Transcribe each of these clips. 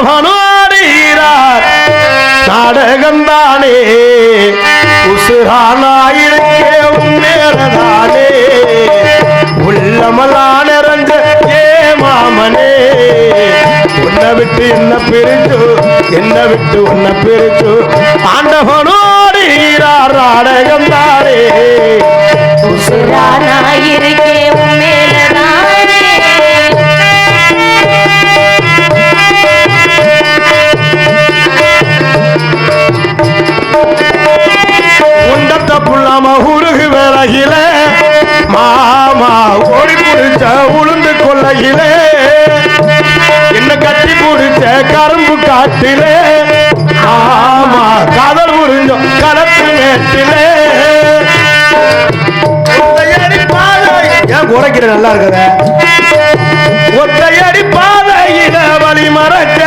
ஆண்டவனோடுகிறார் நாடகந்தானே உசுரானாயிருக்கே உன்னேரதானே உள்ளமலா நிறைஞ்ச ஏ மாமனே. உன்னை விட்டு என்ன பிரிச்சு என்ன விட்டு உன்னை பிரிச்சு ஆண்டவனோடுகிறார் நாடகந்தானே உசுரானாயிருக்கே உன் உளுந்து என்ன கட்டி புடிச்ச கரும்பு காட்டிலே. ஆமா கதல் புரிஞ்சோம் கலத்து மேட்டிலே ஒத்தையடி ஏன் குறைக்கிற நல்லா இருக்குத. ஒத்தையடி பாதையில வழி மறைச்ச.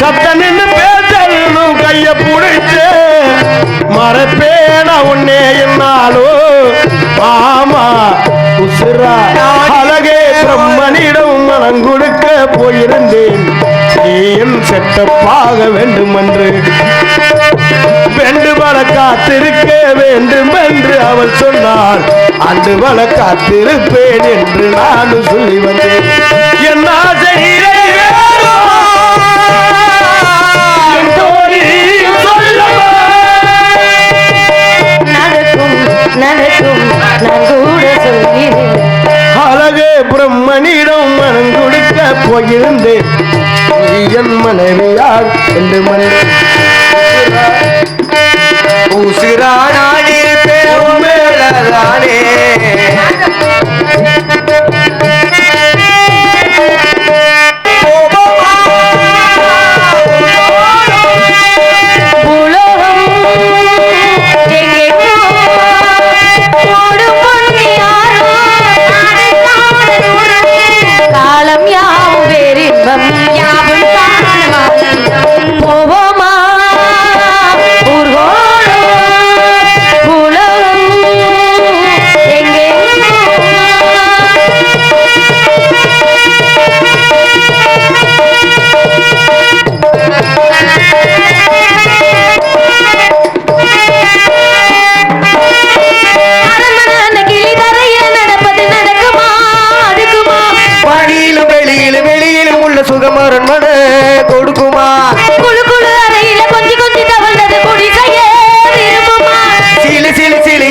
சத்த நின்று பேசணும் கைய புடிச்சு. மறப்பேன உன்னே என்னாலோ. மாமா உசுரா போயிருந்தேன். நீ என் செட்டப்பாக வேண்டும் என்று வெண்டு பல காத்திருக்க வேண்டும் என்று அவள் சொன்னாள். அன்று பல காத்திருப்பேன் என்று நானும் சொல்லி வந்தேன். என்ன என் நடக்கும் நடக்கும் நான் கூட சொல்கிறேன். பிரம்மனிடம் மனம் கொடுக்க போயிருந்தேன். என் மனைவியார் என்று மனைவி உசிரானிருப்பேன்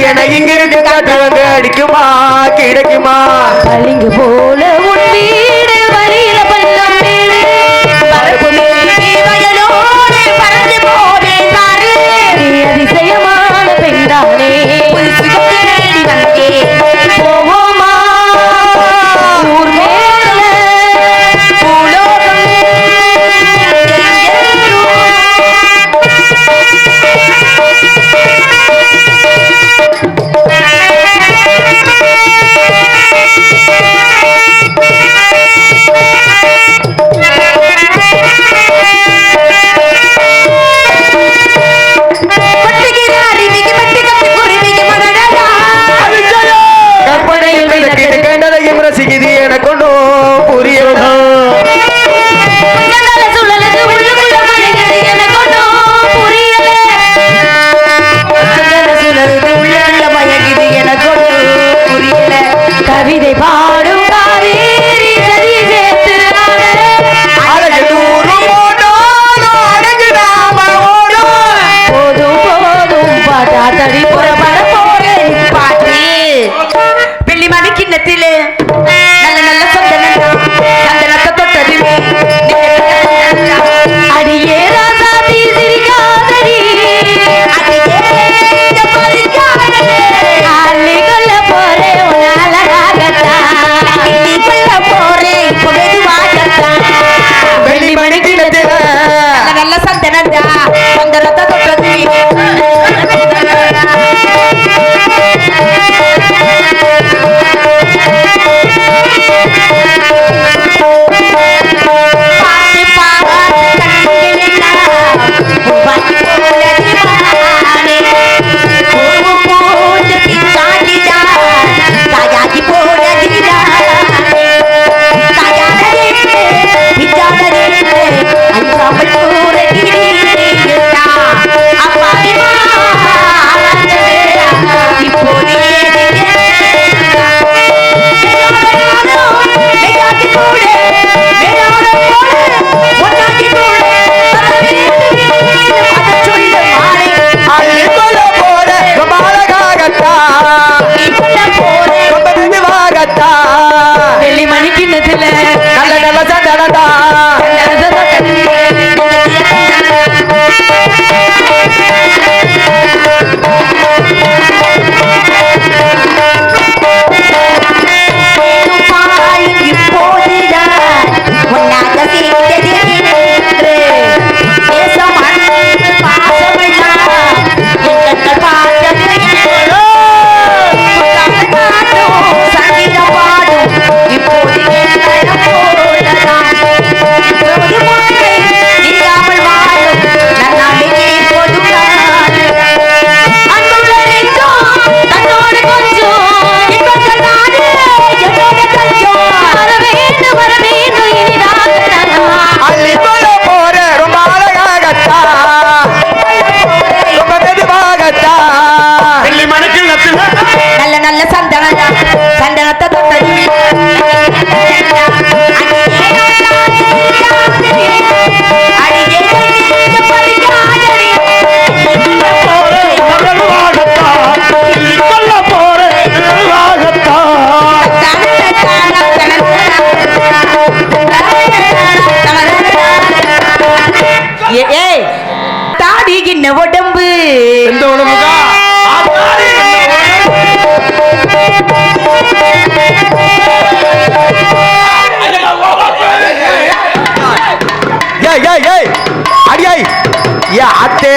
என இங்கிருந்து காட்டுவங்க அடிக்குமா கிடைக்குமா பளிங்கு போல என்ன உடம்பு. எந்த உடம்புக்கா? ஆத்தாடி, என்ன உடம்பு? ஏய் ஏய் ஏய் அடியாய் ஏ அத்தே.